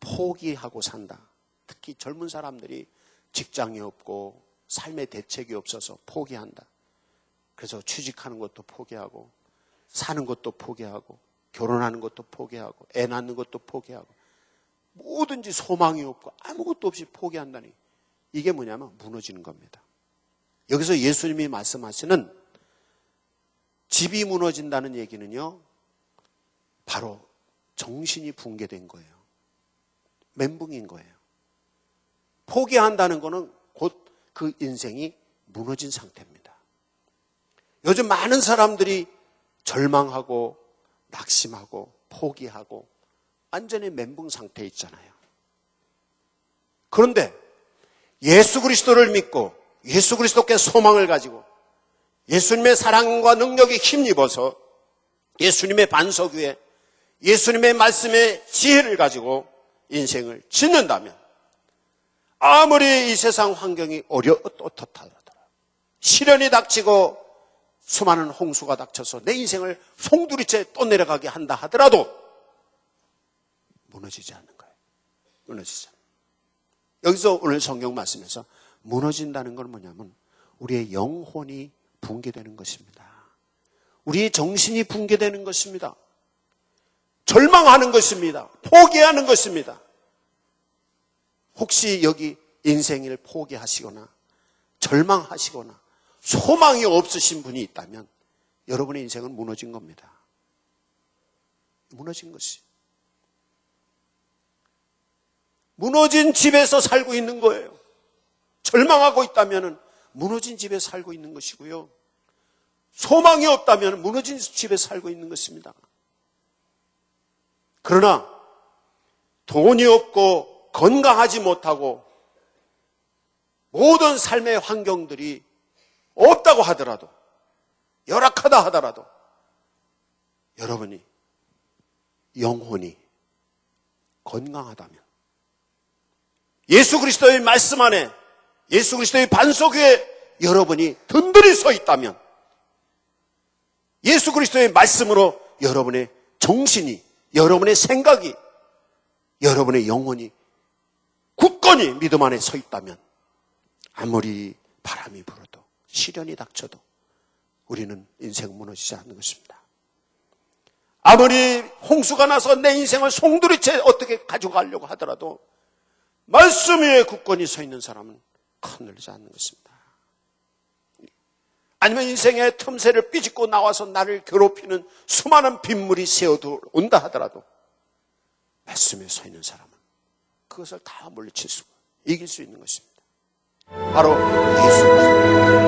포기하고 산다. 특히 젊은 사람들이 직장이 없고 삶의 대책이 없어서 포기한다. 그래서 취직하는 것도 포기하고 사는 것도 포기하고 결혼하는 것도 포기하고 애 낳는 것도 포기하고 뭐든지 소망이 없고 아무것도 없이 포기한다니 이게 뭐냐면 무너지는 겁니다. 여기서 예수님이 말씀하시는 집이 무너진다는 얘기는요, 바로 정신이 붕괴된 거예요. 멘붕인 거예요. 포기한다는 것은 곧그 인생이 무너진 상태입니다. 요즘 많은 사람들이 절망하고 낙심하고 포기하고 완전히 멘붕 상태에 있잖아요. 그런데 예수 그리스도를 믿고 예수 그리스도께 소망을 가지고 예수님의 사랑과 능력에 힘입어서 예수님의 반석 위에 예수님의 말씀의 지혜를 가지고 인생을 짓는다면 아무리 이 세상 환경이 어려웠다하더라도 시련이 닥치고 수많은 홍수가 닥쳐서 내 인생을 송두리째 떠내려가게 한다 하더라도 무너지지 않는 거예요. 무너지지 않는 여기서 오늘 성경 말씀에서 무너진다는 건 뭐냐면 우리의 영혼이 붕괴되는 것입니다. 우리의 정신이 붕괴되는 것입니다. 절망하는 것입니다. 포기하는 것입니다. 혹시 여기 인생을 포기하시거나 절망하시거나 소망이 없으신 분이 있다면 여러분의 인생은 무너진 겁니다. 무너진 것이. 무너진 집에서 살고 있는 거예요. 절망하고 있다면 무너진 집에 살고 있는 것이고요. 소망이 없다면 무너진 집에 살고 있는 것입니다. 그러나 돈이 없고 건강하지 못하고 모든 삶의 환경들이 없다고 하더라도 열악하다 하더라도 여러분이 영혼이 건강하다면 예수 그리스도의 말씀 안에 예수 그리스도의 반석 위에 여러분이 든든히 서 있다면 예수 그리스도의 말씀으로 여러분의 정신이 여러분의 생각이 여러분의 영혼이 굳건히 믿음 안에 서 있다면 아무리 바람이 불어도 시련이 닥쳐도 우리는 인생 무너지지 않는 것입니다. 아무리 홍수가 나서 내 인생을 송두리째 어떻게 가져가려고 하더라도 말씀 위에 굳건히 서 있는 사람은 흔들리지 않는 것입니다. 아니면 인생의 틈새를 삐짓고 나와서 나를 괴롭히는 수많은 빗물이 새어도 온다 하더라도 말씀에 서 있는 사람은 그것을 다 물리칠 수, 이길 수 있는 것입니다. 바로 예수 그리스도.